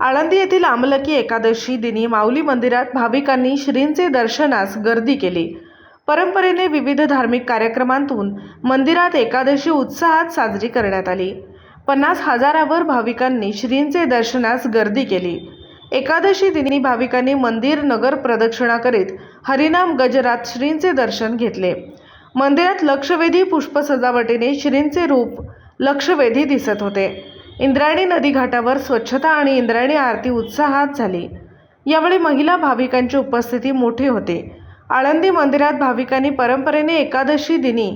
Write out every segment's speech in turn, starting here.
आळंदी येथील आमलकी एकादशी दिनी माऊली मंदिरात भाविकांनी श्रींचे दर्शनास गर्दी केली. परंपरेने विविध धार्मिक कार्यक्रमांतून मंदिरात एकादशी उत्साहात साजरी करण्यात आली. पन्नास हजारावर भाविकांनी श्रींचे दर्शनास गर्दी केली. एकादशी दिनी भाविकांनी मंदिर नगर प्रदक्षिणा करीत हरिनाम गजरात श्रींचे दर्शन घेतले. मंदिरात लक्षवेधी पुष्प सजावटीने श्रींचे रूप लक्षवेधी दिसत होते. इंद्रायणी नदी घाटावर स्वच्छता आणि इंद्रायणी आरती उत्साहात झाली. यावेळी महिला भाविकांची उपस्थिती मोठी होते. आळंदी मंदिरात भाविकांनी परंपरेने एकादशी दिनी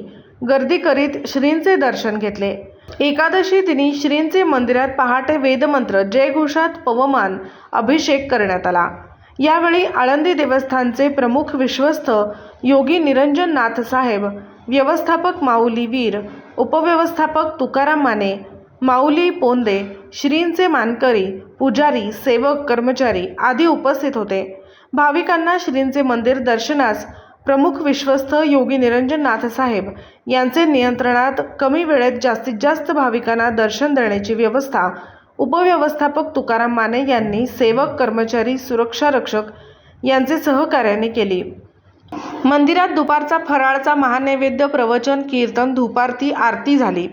गर्दी करीत श्रींचे दर्शन घेतले. एकादशी दिनी श्रींचे मंदिरात पहाटे वेदमंत्र जयघोषात पवमान अभिषेक करण्यात आला. यावेळी आळंदी देवस्थानचे प्रमुख विश्वस्त योगी निरंजन नाथ साहेब व्यवस्थापक माऊली वीर उपव्यवस्थापक तुकाराम माने माऊली पोंदे श्रींचे मानकरी पुजारी सेवक कर्मचारी आदी उपस्थित होते. भाविकांना श्रींचे मंदिर दर्शनास प्रमुख विश्वस्त योगी निरंजन नाथसाहेब यांचे नियंत्रणात कमी वेळेत जास्तीत जास्त भाविकांना दर्शन देण्याची व्यवस्था उपव्यवस्थापक तुकाराम माने यांनी सेवक कर्मचारी सुरक्षा रक्षक यांचे सहकार्याने केली. मंदिरात दुपारचा फराळचा महानैवेद्य प्रवचन कीर्तन धुपारती आरती झाली.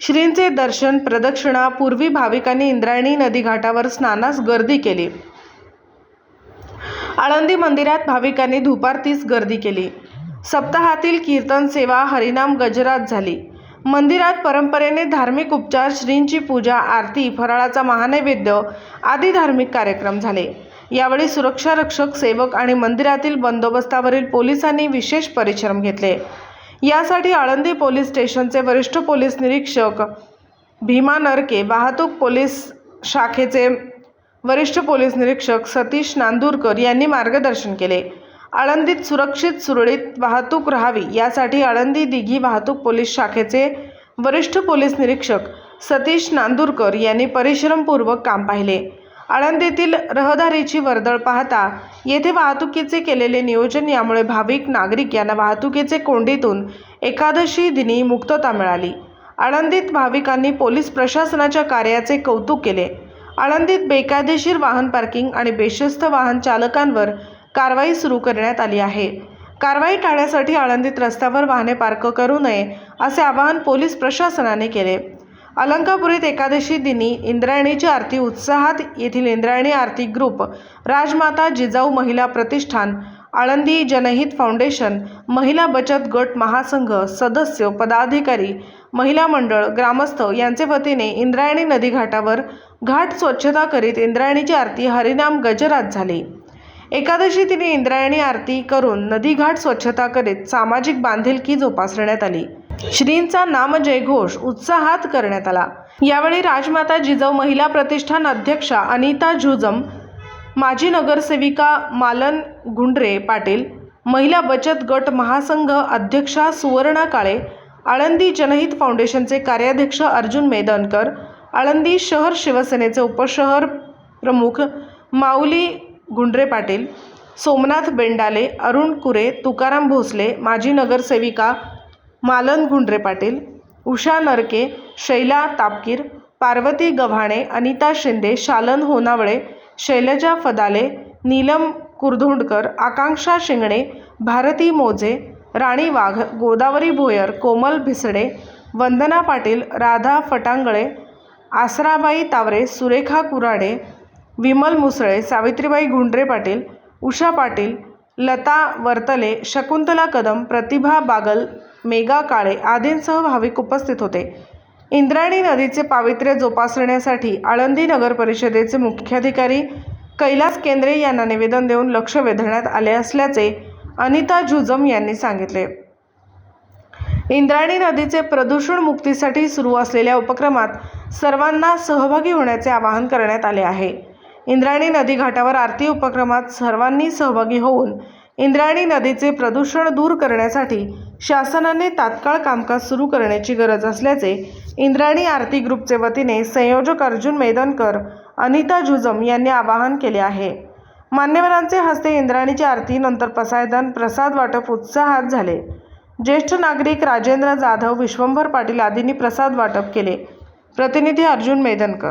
श्रींचे दर्शन प्रदक्षिणा पूर्वी भाविकांनी इंद्रायणी नदी घाटावर स्नानास गर्दी केली. आळंदी मंदिरात भाविकांनी धुपारतीस गर्दी केली. सप्ताहातील कीर्तन सेवा हरिनाम गजरात झाली. मंदिरात परंपरेने धार्मिक उपचार श्रींची पूजा आरती फराळाचा महानैवेद्य आदी धार्मिक कार्यक्रम झाले. यावेळी सुरक्षा रक्षक सेवक आणि मंदिरातील बंदोबस्तावरील पोलिसांनी विशेष परिश्रम घेतले. यासाठी आळंदी पोलीस स्टेशनचे वरिष्ठ पोलीस निरीक्षक भीमा नरके वाहतूक पोलीस शाखेचे वरिष्ठ पोलीस निरीक्षक सतीश नांदूरकर यांनी मार्गदर्शन केले. आळंदीत सुरक्षित सुरळीत वाहतूक राहावी यासाठी आळंदी दिघी वाहतूक पोलीस शाखेचे वरिष्ठ पोलीस निरीक्षक सतीश नांदूरकर यांनी परिश्रमपूर्वक काम पाहिले. आळंदीतील रहदारीची वर्दळ पाहता येथे वाहतुकीचे केलेले नियोजन यामुळे भाविक नागरिक यांना वाहतुकीचे कोंडीतून एकादशी दिनी मुक्तता मिळाली. आळंदीत भाविकांनी पोलीस प्रशासनाच्या कार्याचे कौतुक केले. आळंदीत बेकायदेशीर वाहन पार्किंग आणि बेशिस्त वाहन चालकांवर कारवाई सुरू करण्यात आली आहे. कारवाई टाळण्यासाठी आळंदीत रस्त्यावर वाहने पार्क करू नये असे आवाहन पोलीस प्रशासनाने केले. अलंकापुरीत एकादशी दिनी इंद्रायणीची आरती उत्साहात येथील इंद्रायणी आरती ग्रुप राजमाता जिजाऊ महिला प्रतिष्ठान आळंदी जनहित फाउंडेशन महिला बचत गट महासंघ सदस्य पदाधिकारी महिला मंडळ ग्रामस्थ यांचे वतीने इंद्रायणी नदीघाटावर घाट स्वच्छता करीत इंद्रायणीची आरती हरिनाम गजरात झाली. एकादशी तिने इंद्रायणी आरती करून नदीघाट स्वच्छता करीत सामाजिक बांधिलकी जोपासण्यात आली. श्रींचा नामजयघोष उत्साहात करण्यात आला. यावेळी राजमाता जिजाऊ महिला प्रतिष्ठान अध्यक्षा अनिता झुजम माजी नगरसेविका मालन गुंडरे पाटील महिला बचत गट महासंघ अध्यक्षा सुवर्णा काळे आळंदी जनहित फाउंडेशनचे कार्याध्यक्ष अर्जुन मेदनकर आळंदी शहर शिवसेनेचे उपशहर प्रमुख माऊली गुंडरे पाटील सोमनाथ बेंडाले अरुण कुरे तुकाराम भोसले माजी नगरसेविका मालन घुंड्रे पाटील उषा नरके शैला तापकीर पार्वती गव्हाणे अनिता शिंदे शालन होनावळे शैलजा फदाले नीलम कुरधोंडकर आकांक्षा शिंगणे भारती मोजे राणी वाघ गोदावरी भोयर कोमल भिसडे वंदना पाटील राधा फटांगळे आसराबाई तावरे सुरेखा कुराडे विमल मुसळे सावित्रीबाई गुंडरे पाटील उषा पाटील लता वर्तले शकुंतला कदम प्रतिभा बागल मेघा काळे आदींसह भाविक उपस्थित होते. इंद्रायणी नदीचे पावित्र्य जोपासण्यासाठी आळंदी नगर परिषदेचे मुख्याधिकारी कैलास केंद्रे यांना निवेदन देऊन लक्ष वेधण्यात आले असल्याचे अनिता जुजम यांनी सांगितले. इंद्रायणी नदीचे प्रदूषण मुक्तीसाठी सुरू असलेल्या उपक्रमात सर्वांना सहभागी होण्याचे आवाहन करण्यात आले आहे. इंद्रायणी नदी घाटावर आरती उपक्रमात सर्वांनी सहभागी होऊन इंद्रायणी नदीचे प्रदूषण दूर करण्यासाठी शासनाने तात्काळ कामकाज सुरू करण्याची गरज असल्याचे इंद्रायणी आरती ग्रुपचे वतीने संयोजक अर्जुन मैदनकर अनिता जुजम यांनी आवाहन केले आहे. मान्यवरांचे हस्ते इंद्रायणीची आरती नंतर पसायदान प्रसाद वाटप उत्साहात झाले. ज्येष्ठ नागरिक राजेंद्र जाधव विश्वंभर पाटील आदींनी प्रसाद वाटप केले. प्रतिनिधी अर्जुन मैदनकर